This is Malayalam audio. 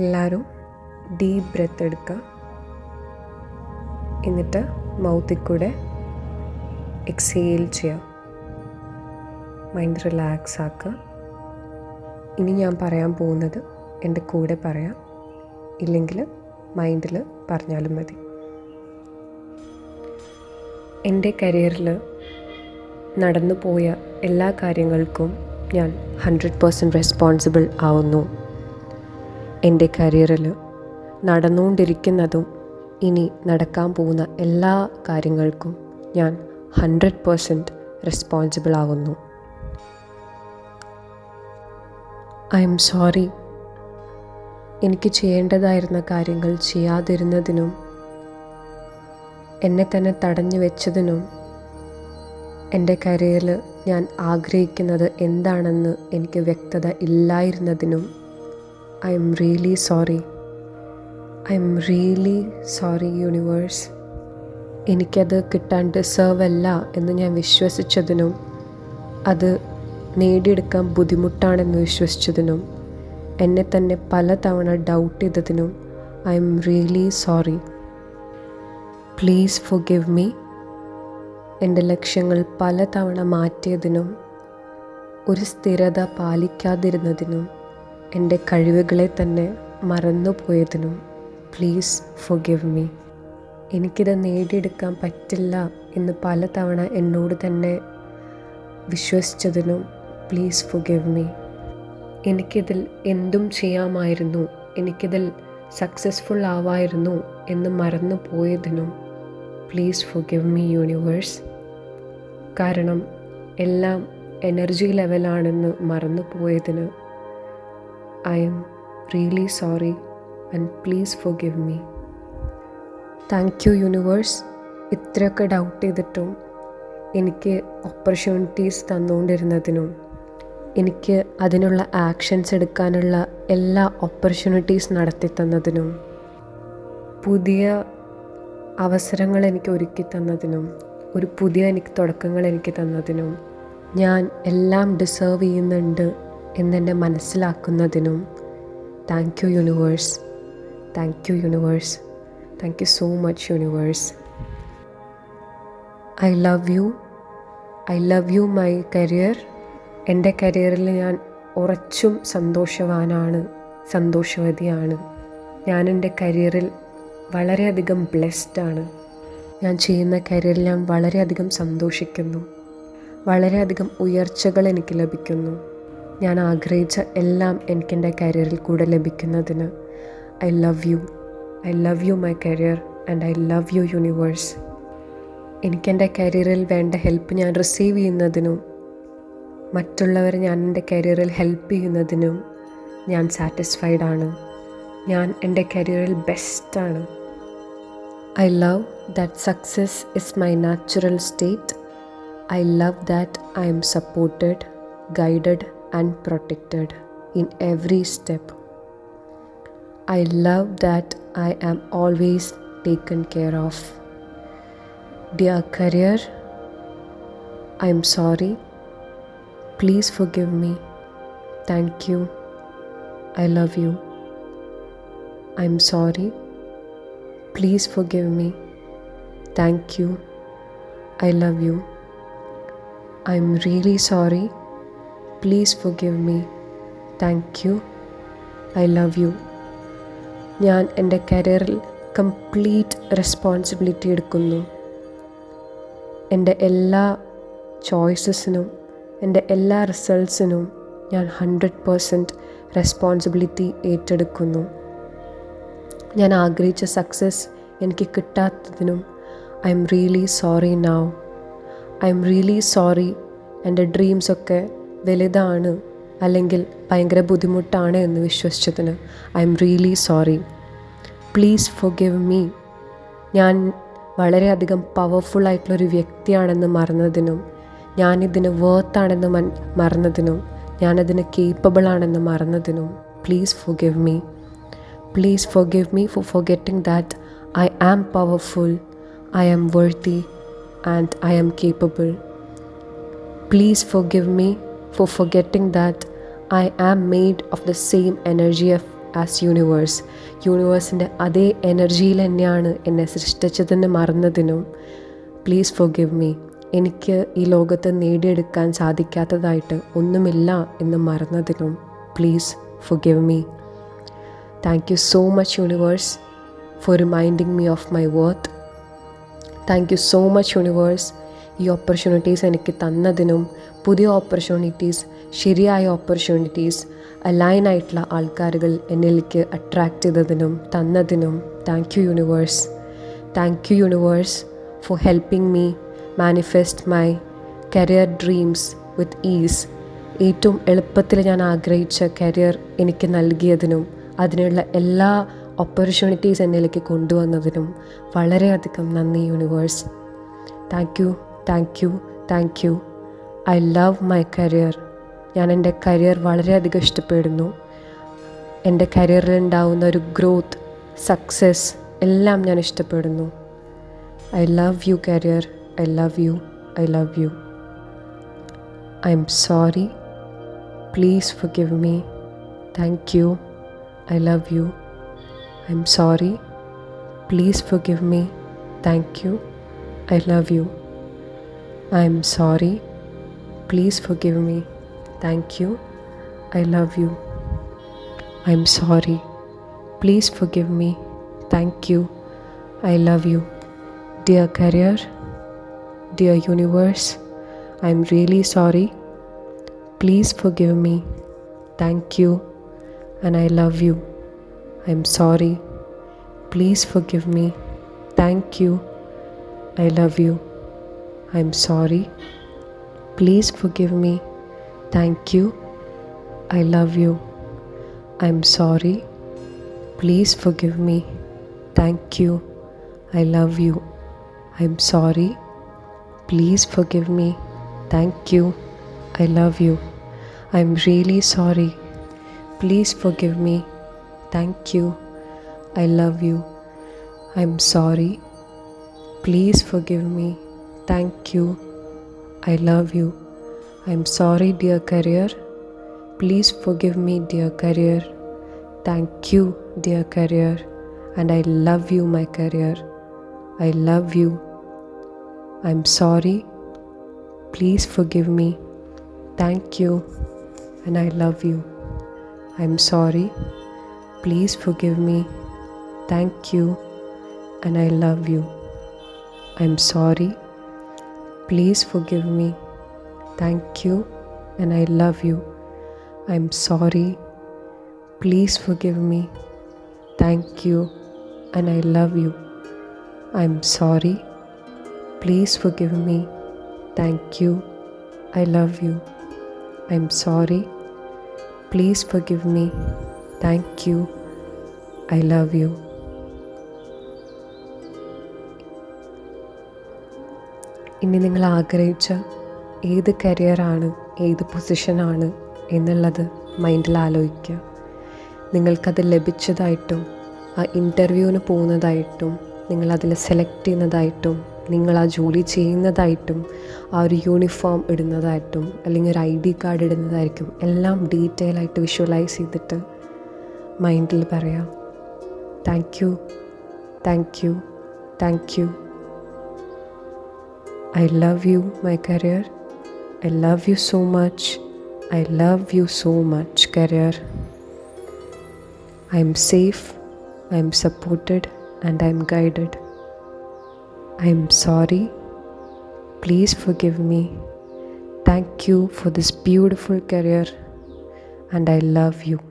എല്ലാവരും ഡീപ്പ് ബ്രെത്ത് എടുക്കുക എന്നിട്ട് മൗത്തിൽ കൂടെ എക്സേൽ ചെയ്യുക മൈൻഡ് റിലാക്സ് ആക്കുക ഇനി ഞാൻ പറയാൻ പോകുന്നത് എന്റെ കൂടെ പറയാം. ഇല്ലെങ്കിൽ മൈൻഡിൽ പറഞ്ഞാലും മതി. എന്റെ കരിയറിൽ നടന്നു പോയ എല്ലാ കാര്യങ്ങൾക്കും ഞാൻ ഹൺഡ്രഡ് പേഴ്സന്റ് റെസ്പോൺസിബിൾ ആവുന്നു. എന്റെ കരിയറിൽ നടന്നുകൊണ്ടിരിക്കുന്നതും ഇനി നടക്കാൻ പോകുന്ന എല്ലാ കാര്യങ്ങൾക്കും ഞാൻ ഹൺഡ്രഡ് പേഴ്സന്റ് റെസ്പോൺസിബിൾ ആവുന്നു. ഐ എം സോറി എനിക്ക് ചെയ്യേണ്ടതായിരുന്ന കാര്യങ്ങൾ ചെയ്യാതിരുന്നതിനും എന്നെ തന്നെ തടഞ്ഞു വെച്ചതിനും എന്റെ കരിയറിൽ ഞാൻ ആഗ്രഹിക്കുന്നത് എന്താണെന്ന് എനിക്ക് വ്യക്തത ഇല്ലായിരുന്നതിനും I'm really sorry I'm really sorry universe എനിക്കത് കിട്ടാൻ ഡിസേർവ് അല്ല എന്ന് ഞാൻ വിശ്വസിച്ചതിനും അത് നേടിയെടുക്കാൻ ബുദ്ധിമുട്ടാണെന്ന് വിശ്വസിച്ചതിനും എന്നെ തന്നെ പലതവണ doubt ചെയ്തതിനും I'm really sorry please forgive me എന്റെ ലക്ഷ്യങ്ങൾ പലതവണ മാറ്റിയതിനും ഒരു സ്ഥിരത പാലിക്കാതിരുന്നതിനും എന്റെ കഴിവുകളെ തന്നെ മറന്നുപോയതിനും പ്ലീസ് ഫോർ ഗിവ് മീ എനിക്കിത് നേടിയെടുക്കാൻ പറ്റില്ല എന്ന് പലതവണ എന്നോട് തന്നെ വിശ്വസിച്ചതിനും പ്ലീസ് ഫോർ ഗിവ് മീ എനിക്കിതിൽ എന്തും ചെയ്യാമായിരുന്നു. എനിക്കിതിൽ സക്സസ്ഫുൾ ആവായിരുന്നു എന്ന് മറന്നു പോയതിനും please forgive me universe കാരണം എല്ലാം എനർജി ലെവലാണെന്ന് മറന്നു പോയതിന് I'm really sorry and please forgive me thank you universe ഇത്രയൊക്കെ ഡൗട്ട് ചെയ്തിട്ടും എനിക്ക് ഓപ്പർച്യൂണിറ്റീസ് തന്നുകൊണ്ടിരുന്നതിനും എനിക്ക് അതിനുള്ള ആക്ഷൻസ് എടുക്കാനുള്ള എല്ലാ ഓപ്പർച്യൂണിറ്റീസ് നടത്തി തന്നതിനും പുതിയ അവസരങ്ങൾ എനിക്ക് ഒരുക്കി തന്നതിനും ഒരു പുതിയ എനിക്ക് തുടക്കങ്ങൾ എനിക്ക് തന്നതിനും ഞാൻ എല്ലാം ഡിസേർവ് ചെയ്യുന്നുണ്ട് എന്നെന്നെ മനസ്സിലാക്കുന്നതിനും thank you universe thank you universe thank you so much universe I love you I love you my career എന്റെ കരിയറിൽ ഞാൻ ഉറച്ചും സന്തോഷവാനാണ് സന്തോഷവതിയാണ്. ഞാൻ എന്റെ കരിയറിൽ വളരെയധികം ആണ്. ഞാൻ ചെയ്യുന്ന കരിയറിൽ ഞാൻ വളരെയധികം സന്തോഷിക്കുന്നു. വളരെയധികം ഉയർച്ചകൾ എനിക്ക് ലഭിക്കുന്നു. ഞാൻ ആഗ്രഹിച്ച എല്ലാം എനിക്ക് എന്റെ കരിയറിൽ കൂടെ ലഭിക്കുന്നതിന് I love you. I love you my career and I love you universe. എനിക്കെന്റെ കരിയറിൽ വേണ്ട ഹെൽപ്പ് ഞാൻ റിസീവ് ചെയ്യുന്നതിനും മറ്റുള്ളവരെ ഞാൻ എന്റെ കരിയറിൽ ഹെൽപ്പ് ചെയ്യുന്നതിനും ഞാൻ സാറ്റിസ്ഫൈഡ് ആണ്. ഞാൻ എന്റെ കരിയറിൽ ബെസ്റ്റാണ് I love that success is my natural state I love that I'm supported guided and protected in every step. I love that I am always taken care of. Dear career, I am sorry. Please forgive me. Thank you. I love you. I am sorry. Please forgive me. Thank you. I love you. I'm really sorry. Please give me thank you I love you ഞാൻ എന്റെ കരിയറിൽ കംപ്ലീറ്റ് റെസ്പോൺസിബിലിറ്റി എടുക്കുന്നു. എന്റെ എല്ലാ ചോയ്സസിനും എന്റെ എല്ലാ റിസൾട്ട്സിനും ഞാൻ ഹൺഡ്രഡ് പേഴ്സന്റ് റെസ്പോൺസിബിലിറ്റി ഏറ്റെടുക്കുന്നു. ഞാൻ ആഗ്രഹിച്ച സക്സസ് എനിക്ക് കിട്ടാത്തതിനും I'm really sorry now I'm really sorry എന്റെ ഡ്രീംസൊക്കെ വലുതാണ് അല്ലെങ്കിൽ ഭയങ്കര ബുദ്ധിമുട്ടാണ് എന്ന് വിശ്വസിച്ചതിന് I'm really sorry. Please forgive me. ഞാൻ വളരെയധികം പവർഫുൾ ആയിട്ടുള്ളൊരു വ്യക്തിയാണെന്ന് മറന്നതിനും ഞാനിതിന് വേർത്താണെന്ന് മൻ മറന്നതിനും ഞാനതിന് കേപ്പബിൾ ആണെന്ന് മറന്നതിനും please forgive me. Please forgive me for forgetting that I am powerful I am worthy and I am capable please forgive me for forgetting that I am made of the same energy of as universe യൂണിവേഴ്സിന്റെ അതേ എനർജിയിൽ തന്നെയാണ് എന്നെ സൃഷ്ടിച്ചതെന്ന് മറന്നതിനും പ്ലീസ് ഫോർ ഗിവ് മീ എനിക്ക് ഈ ലോകത്ത് നേടിയെടുക്കാൻ സാധിക്കാത്തതായിട്ട് ഒന്നുമില്ല എന്ന് മറന്നതിനും please forgive me thank you so much universe for reminding me of my worth thank you so much universe ഈ ഓപ്പർച്യൂണിറ്റീസ് എനിക്ക് തന്നതിനും പുതിയ ഓപ്പർച്യൂണിറ്റീസ് ശരിയായ ഓപ്പർച്യൂണിറ്റീസ് അലൈൻ ആയിട്ടുള്ള ആൾക്കാരുകൾ എന്നിലേക്ക് അട്രാക്റ്റ് ചെയ്തതിനും തന്നതിനും thank you universe thank you universe for helping me manifest my career dreams with ease ഏറ്റവും എളുപ്പത്തിൽ ഞാൻ ആഗ്രഹിച്ച കരിയർ എനിക്ക് നൽകിയതിനും അതിനുള്ള എല്ലാ ഓപ്പർച്യൂണിറ്റീസ് എന്നിലേക്ക് കൊണ്ടുവന്നതിനും വളരെയധികം നന്ദി universe thank you thank you thank you. I love my career. ഞാൻ എന്റെ കരിയർ വളരെയധികം ഇഷ്ടപ്പെടുന്നു. എന്റെ കരിയറിൽ ഉണ്ടാവുന്ന ഒരു ഗ്രോത്ത് സക്സസ് എല്ലാം ഞാൻ ഇഷ്ടപ്പെടുന്നു. I love you career. I love you I love you. I'm sorry. Please forgive me. Thank you. I love you. I'm sorry. Please forgive me. Thank you. I love you. I am sorry. Please forgive me. Thank you. I love you. I am sorry. Please forgive me. Thank you. I love you. Dear career, dear universe, I am really sorry. Please forgive me. Thank you. And I love you. I am sorry. Please forgive me. Thank you. I love you. I am sorry. Please forgive me. Thank you. I love you. I am sorry. Please forgive me. Thank you. I love you. I am sorry. Please forgive me. Thank you. I love you. I am really sorry. Please forgive me. Thank you. I love you. I am sorry. Please forgive me. Thank you. I love you. I'm sorry, dear career. Please forgive me, dear career. Thank you, dear career. And I love you, my career. I love you. I'm sorry. Please forgive me. Thank you. And I love you. I'm sorry. Please forgive me. Thank you. And I love you. I'm sorry Please forgive me. Thank you and I love you. I'm sorry. Please forgive me. Thank you and I love you. I'm sorry. Please forgive me. Thank you. I love you. I'm sorry. Please forgive me. Thank you. I love you. ഇനി നിങ്ങൾ ആഗ്രഹിച്ച ഏത് കരിയറാണ് ഏത് പൊസിഷനാണ് എന്നുള്ളത് മൈൻഡിൽ ആലോചിക്കുക. നിങ്ങൾക്കത് ലഭിച്ചതായിട്ടും ആ ഇന്റർവ്യൂവിന് പോകുന്നതായിട്ടും നിങ്ങളതിൽ സെലക്ട് ചെയ്യുന്നതായിട്ടും നിങ്ങൾ ആ ജോലി ചെയ്യുന്നതായിട്ടും ആ ഒരു യൂണിഫോം ഇടുന്നതായിട്ടും അല്ലെങ്കിൽ ഒരു ഐ ഡി കാർഡ് ഇടുന്നതായിരിക്കും എല്ലാം ഡീറ്റെയിൽ ആയിട്ട് വിഷ്വലൈസ് ചെയ്തിട്ട് മൈൻഡിൽ പറയാം. Thank you thank you thank you I love you, my career. I love you so much. I love you so much, career. I am safe, I am supported, and I am guided. I am sorry. Please forgive me. Thank you for this beautiful career, and I love you.